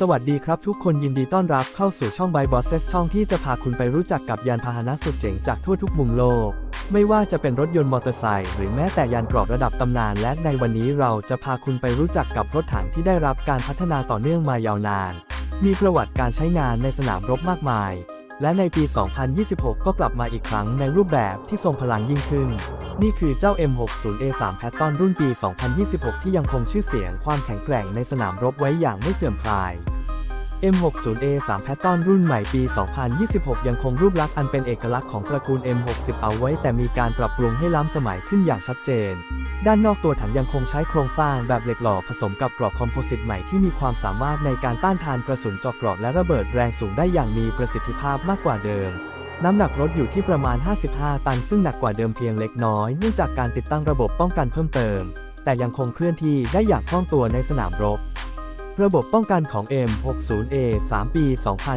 สวัสดีครับทุกคนยินดีต้อนรับเข้าสู่ช่อง By Bosses ช่องที่จะพาคุณไปรู้จักกับยานพาหนะสุดเจ๋งจากทั่วทุกมุมโลก ไม่ว่าจะเป็นรถยนต์มอเตอร์ไซค์หรือแม้แต่ยานกรอบระดับตำนาน และในวันนี้เราจะพาคุณไปรู้จักกับรถถังที่ได้รับการพัฒนาต่อเนื่องมายาวนาน มีประวัติการใช้งานในสนามรบมากมาย และในปี 2026 ก็กลับมาอีกครั้งในรูปแบบที่ทรงพลังยิ่งขึ้น นี่คือเจ้า M60A3 Patton รุ่นปี 2026 ที่ยังคงชื่อเสียงความแข็งแกร่งในสนามรบไว้อย่างไม่เสื่อมคลาย M60A3 Patton รุ่นใหม่ปี 2026 ยังคงรูปลักษณ์อันเป็นเอกลักษณ์ของตระกูล M60 เอาไว้แต่มีการปรับปรุงให้ล้ำสมัยขึ้นอย่างชัดเจน ด้านนอกตัวถังยังคงใช้โครงสร้างแบบเหล็กหล่อผสมกับกรอบคอมโพสิตใหม่ที่มีความสามารถในการต้านทานกระสุนเจอกกรอบและระเบิดแรงสูงได้อย่างมีประสิทธิภาพมากกว่าเดิม น้ำหนักรถอยู่ที่ประมาณ 55 ตันซึ่งหนักกว่าเดิมเพียงเล็กน้อยเนื่องจากการติดตั้งระบบป้องกันเพิ่มเติม แต่ยังคงเคลื่อนที่ได้อย่างคล่องตัวในสนามรบ ระบบป้องกันของ M60A 3 ปี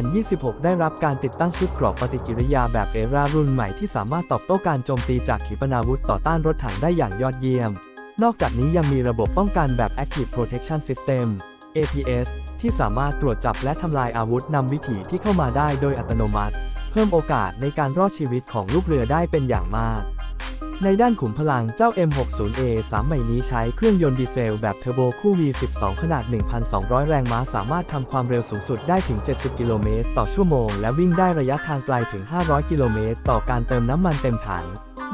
2026 ได้รับการติดตั้งชุดเกราะปฏิกิริยาแบบเอรารุ่นใหม่ที่สามารถตอบโต้การโจมตีจากขีปนาวุธต่อต้านรถถังได้อย่างยอดเยี่ยม นอกจากนี้ยังมีระบบป้องกันแบบ Active Protection System APS ที่สามารถตรวจจับและทำลายอาวุธนำวิถีที่เข้ามาได้โดยอัตโนมัติ เพิ่มโอกาสในการรอดชีวิตของลูกเรือได้เป็นอย่างมาก ในด้านขุมพลังเจ้า M60A 3ใหม่นี้ใช้เครื่องยนต์ดีเซลแบบเทอร์โบคู่ V12 ขนาด 1,200 แรงม้าสามารถทำความเร็วสูงสุดได้ถึง 70 กิโลเมตรต่อชั่วโมง และวิ่งได้ระยะทางไกลถึง 500 กิโลเมตรต่อการเติมน้ำมันเต็มถัง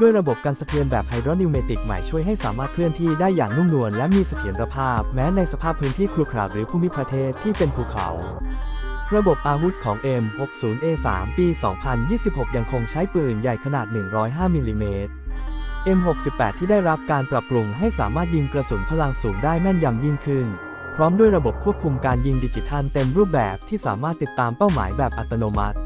ด้วยระบบการสะเทือนแบบไฮดรอนิวเมติกใหม่ช่วยให้สามารถเคลื่อนที่ได้อย่างนุ่มนวลและมีเสถียรภาพ แม้ในสภาพพื้นที่ครุขระหรือภูมิประเทศที่เป็นภูเขา ระบบอาวุธของ M60A3 ปี 2026 ยังคงใช้ปืนใหญ่ขนาด 105มิลลิเมตร M68 ที่ได้รับการปรับปรุงให้สามารถยิงกระสุนพลังสูงได้แม่นยำยิ่งขึ้น พร้อมด้วยระบบควบคุมการยิงดิจิทัลเต็มรูปแบบที่สามารถติดตามเป้าหมายแบบอัตโนมัติ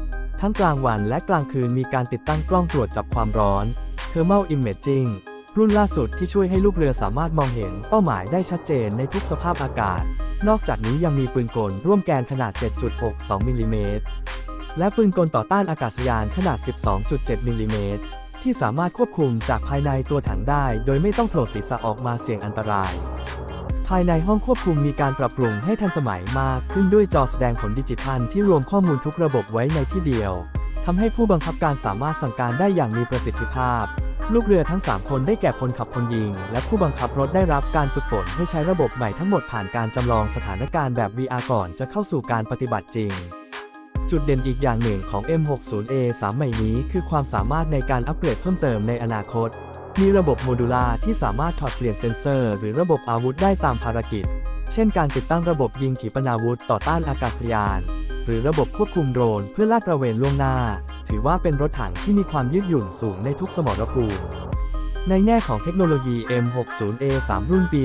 ทั้งกลางวันและกลางคืนมีการติดตั้งกล้องตรวจจับความร้อน Thermal Imaging รุ่นล่าสุดที่ช่วยให้ลูกเรือสามารถมองเห็นเป้าหมายได้ชัดเจนในทุกสภาพอากาศ นอกจากนี้ยังมีปืนกลร่วมแกนขนาด 7.62มิลลิเมตรและปืนกลต่อต้านอากาศยานขนาด 12.7มิลลิเมตร ที่สามารถควบคุมจากภายในตัวถังได้ โดยไม่ต้องโผล่ศีรษะออกมาเสี่ยงอันตราย ภายในห้องควบคุมมีการปรับปรุงให้ทันสมัยมากขึ้นด้วยจอแสดงผลดิจิทัลที่รวมข้อมูลทุกระบบไว้ในที่เดียวทำให้ผู้บังคับการสามารถสั่งการได้อย่างมีประสิทธิภาพ ลูกเรือทั้ง 3 คนได้แก่คนขับคนยิง และผู้บังคับรถได้รับการฝึกฝนให้ใช้ระบบใหม่ทั้งหมดผ่านการจำลองสถานการณ์แบบ VR ก่อนจะเข้าสู่การปฏิบัติจริง จุดเด่นอีกอย่างหนึ่งของ M60A 3 ใหม่นี้คือความสามารถในการอัปเกรดเพิ่มเติมในอนาคต มีระบบโมดูลาร์ที่สามารถถอดเปลี่ยนเซ็นเซอร์ หรือระบบอาวุธได้ตามภารกิจ เช่นการติดตั้งระบบยิงขีปนาวุธต่อต้านอากาศยาน หรือระบบควบคุมโดรนเพื่อลาดตระเวนล่วงหน้า ถือว่าเป็นรถถังที่มีความยืดหยุ่นสูงในทุกสมรภูมิในแง่ของเทคโนโลยี M60A3 รุ่นปี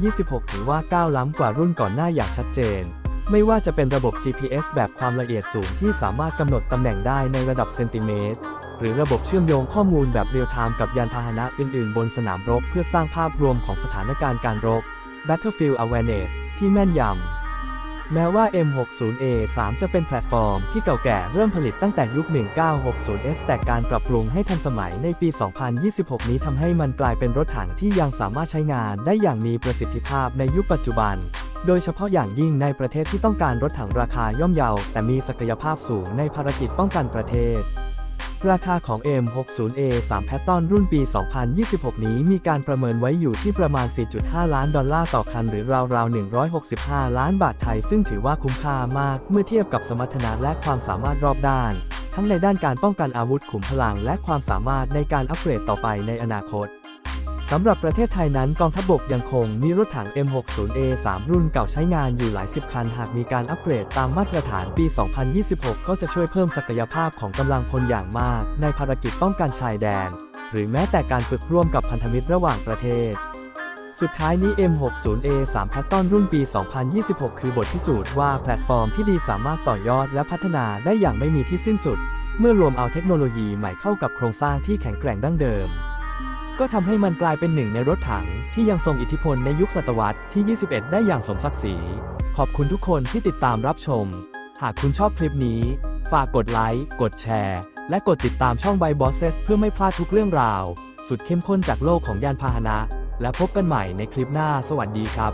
2026 ถือว่าก้าวล้ำกว่ารุ่นก่อนหน้าอย่างชัดเจน ไม่ว่าจะเป็นระบบ GPS แบบความละเอียดสูงที่สามารถกำหนดตำแหน่งได้ในระดับเซนติเมตร หรือระบบเชื่อมโยงข้อมูลแบบเรียลไทม์กับยานพาหนะอื่นๆ บนสนามรบ เพื่อสร้างภาพรวมของสถานการณ์การรบ Battlefield Awareness ที่แม่นยำแม้ว่า M60A3 จะเป็นแพลตฟอร์มที่เก่าแก่เริ่มผลิตตั้งแต่ยุค 1960S แต่การปรับปรุงให้ทันสมัยในปี 2026 นี้ทำให้มันกลายเป็นรถถังที่ยังสามารถใช้งานได้อย่างมีประสิทธิภาพในยุคปัจจุบัน โดยเฉพาะอย่างยิ่งในประเทศที่ต้องการรถถังราคาย่อมเยาแต่มีศักยภาพสูงในภารกิจป้องกันประเทศ ราคาของ M60A3 Patton รุ่นปี 2026 นี้มีการประเมินไว้อยู่ที่ประมาณ 4.5 ล้านดอลลาร์ต่อคันหรือราวๆ 165 ล้านบาทไทย ซึ่งถือว่าคุ้มค่ามากเมื่อเทียบกับสมรรถนะและความสามารถรอบด้านทั้งในด้านการป้องกันอาวุธขุมพลังและความสามารถในการอัปเกรดต่อไปในอนาคต สำหรับประเทศไทยนั้นกองทัพบกยังคงมีรถถัง M60A3 รุ่นเก่าใช้งานอยู่หลายสิบคัน หากมีการอัปเกรดตามมาตรฐานปี 2026 ก็จะช่วยเพิ่มศักยภาพของกำลังพลอย่างมาก ในภารกิจป้องกันชายแดน หรือแม้แต่การฝึกร่วมกับพันธมิตรระหว่างประเทศ สุดท้ายนี้ M60A3 Patton รุ่นปี 2026 คือบทพิสูจน์ว่าแพลตฟอร์มที่ดีสามารถต่อยอดและพัฒนาได้อย่างไม่มีที่สิ้นสุด เมื่อรวมเอาเทคโนโลยีใหม่เข้ากับโครงสร้างที่แข็งแกร่งดั้งเดิม ก็ทำให้มันกลายเป็นหนึ่งในรถถังที่ยังทรงอิทธิพลในยุคศตวรรษที่ 21 ได้อย่างสมศักดิ์ศรี ขอบคุณทุกคนที่ติดตามรับชม หากคุณชอบคลิปนี้ ฝากกดไลค์ กดแชร์ และกดติดตามช่อง b บ Bosses เพื่อไม่พลาดทุกเรื่องราว สุดเข้มข้นจากโลกของยานพาหนะ และพบกันใหม่ในคลิปหน้า สวัสดีครับ